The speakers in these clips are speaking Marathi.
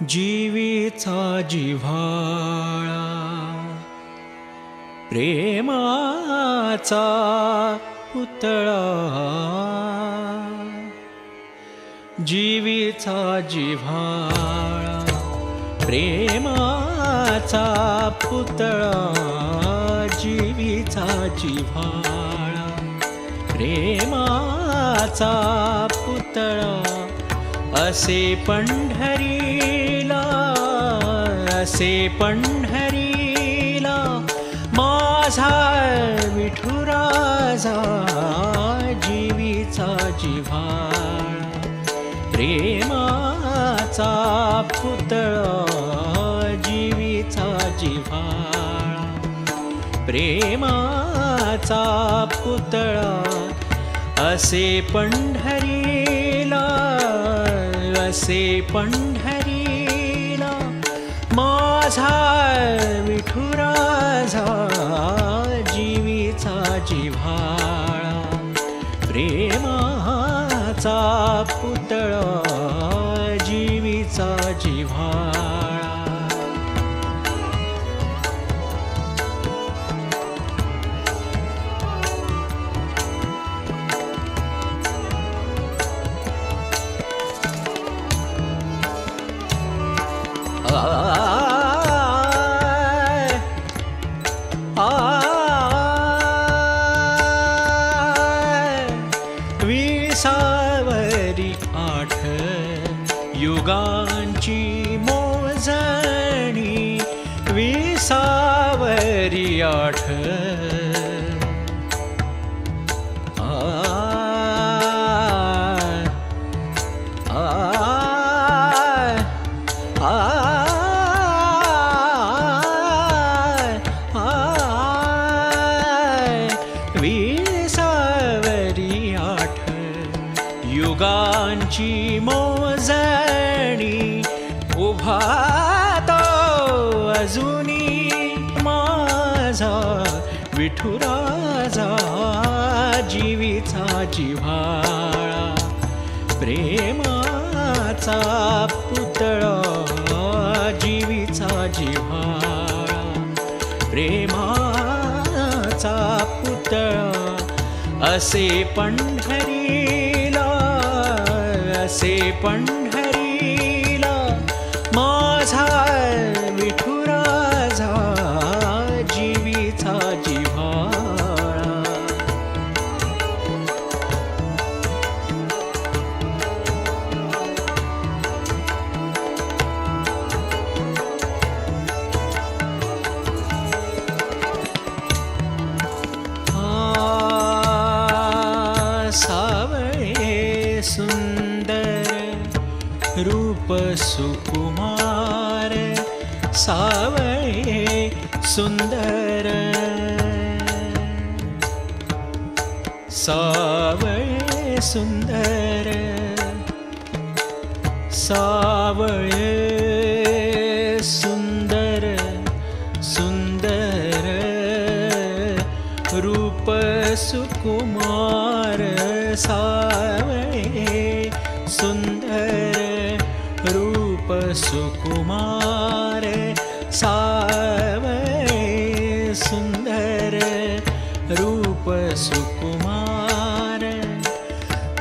जीवीचा जिव्हाळा. प्रेमाचा पुतळा. जीवीचा जिव्हाळा. प्रेमाचा पुतळा. जीवीचा जिव्हाळा. प्रेमाचा पुतळा. असे पंढरीला असे पंढरीला माझा विठुराजा जीवीचा जिव्हा प्रेमाचा पुतळा जीवीचा जिव्हा प्रेमाचा पुतळा असे पंढरीला असे पंढरीला माझा विठुराजा जीवीचा जिव्हाळा प्रेमाचा पुतळा. सावरी आठ युगांची मोजणी विसावरी आठ. आमची मोजणी. उभा तो अजूनी माझा विठुराजा जीवीचा जिव्हाळा. प्रेमाचा पुतळा जीवीचा जिव्हाळा. प्रेमाचा पुतळा असे पंढरी असे पंढरीला माझा विठुराजा जीवीचा जिव्हाळा. आ, सावळे सुंदर रूप सुकुमार सावळे सुंदर सावळे सुंदर सावळे सुंदर सुंदर रूप सुकुमार सावळे सुंदर रूप सुकुमार साव सुंदर रूप सुकुमार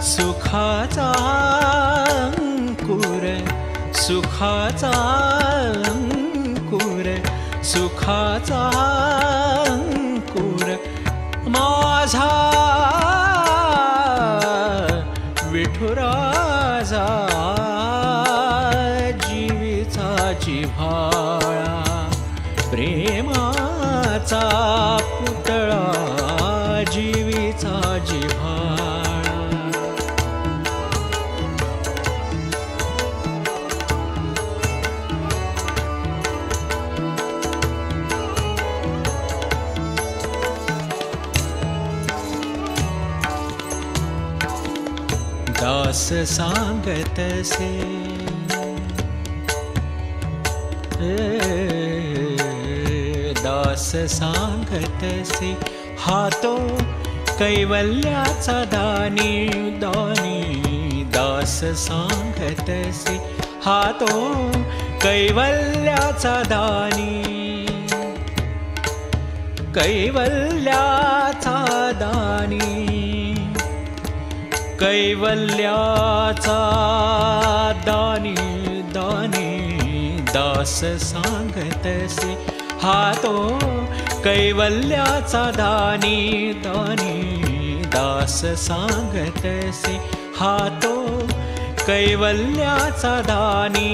सुखाचा अंकुर सुखाचा अंकुर सुखाचा अंकुर माझा जिव्हाळा प्रेमाचा पुतळा जीवीचा जिव्हाळा. दास सांगतसे दास सांगतसे हातो कैवल्याचा दानी दानी। दास सांगतसे हातो कैवल्याचा दानी। कैवल्याचा दानी। कैवल्याचा दानी दानी। दास सांगतसे हा तो कैवल्याचा दानी दानी. दास सांगतसे हा तो कैवल्याचा दानी.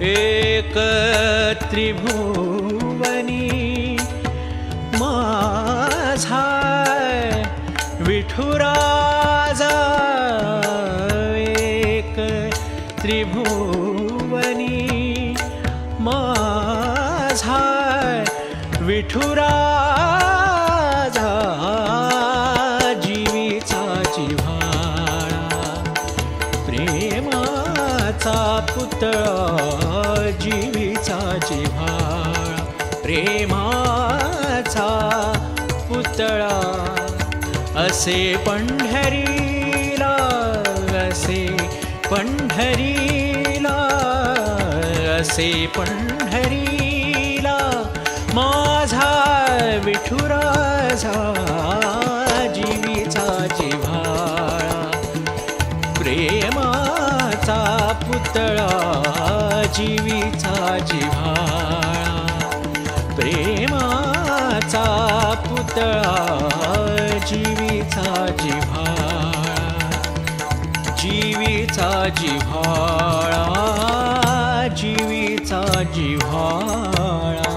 एक त्रिभुवनी माझा विठुराजा एक त्रिभुवनी विठुराजा जीवीचा जिव्हाळा प्रेमाचा पुतळा जीवीचा जिव्हाळा प्रेमाचा पुतळा असे पंढरीला असे पंढरीला असे पंढरी विठुराजा जीवीचा जिव्हाळा. प्रेमाचा पुतळा जीवीचा जिव्हाळा. प्रेमाचा पुतळा जीवीचा जिव्हाळा. जीवीचा जिव्हाळा जीवीचा जिव्हाळा.